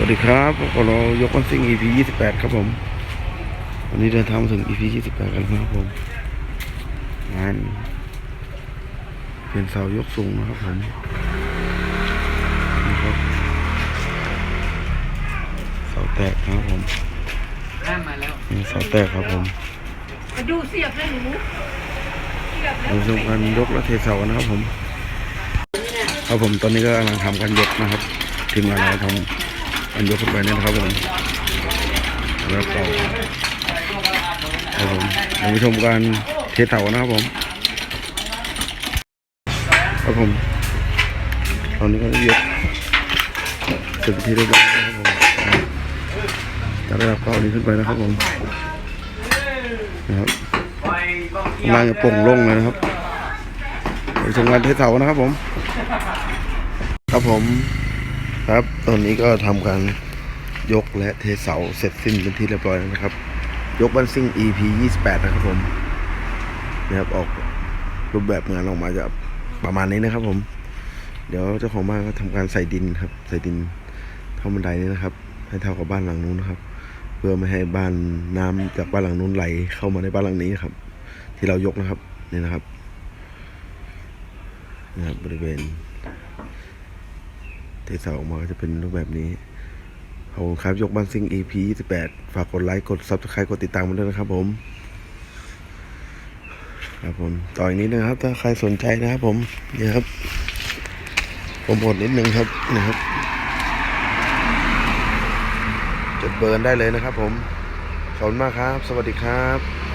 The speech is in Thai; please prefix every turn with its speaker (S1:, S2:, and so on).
S1: วัสดีครับพวกเรายกวันซิ่ง EP 28 ครับผม วันนี้เดินทางมาถึง EP 28 กันแล้วครับผม งานเป็นเสายกสูงนะครับผมนี่ครับเสาแตกนะครับผม
S2: ข้ามมาแล้ว
S1: นี่เสาแตกครับผม
S3: มาดูเสียบให้หนูเสียบแล้ว
S1: เราทำการยกและเทเสานะครับผม ครับผมตอนนี้ก็กำลังทำการยกนะครับทีมงานเราทำ การยกขึ้นไปนี่นะครับผมแล้วก็ครับผมเดี๋ยวไปชมการเทเสานะครับผมครับผมตอนนี้ก็ได้ยกเสร็จที่เรียบร้อยแล้วครับผมจะได้รับเก้านี้ขึ้นไปนะครับผมนะครับข้างล่างจะโป่งลงเลยนะครับเดี๋ยวชมการเทเสานะครับผม ครับผม ครับ ตอนนี้ก็ทำการยกและเทเสาเสร็จสิ้นเป็นที่เรียบร้อยแล้วนะครับ ยกบันซิ่ง EP 28 นะครับผมนะครับออกรูปแบบงานออกมาจะประมาณนี้นะครับ ผม เดี๋ยวเจ้าของบ้านก็ทำการใส่ดินครับ ใส่ดินเท่าบันไดนี้นะครับ ให้เท่ากับบ้านหลังนู้นนะครับ เพื่อไม่ให้บ้านน้ำจากบ้านหลังนู้นไหลเข้ามาในบ้านหลังนี้ครับ ที่เรายกนะครับนี่นะครับนะครับบริเวณ เทเสาออกมาก็จะเป็นรูปแบบนี้ขอบคุณครับยกบ้านซิง EP 28 ฝากกดไลค์ กด Subscribe กดติดตามมาด้วยนะครับผมครับผมต่ออีกนิดนะครับ ถ้าใครสนใจนะครับผมนี่ครับโปรโมทนิดนึงครับนะครับ จดเบอร์ได้เลยนะครับผมขอบคุณมากครับ สวัสดีครับ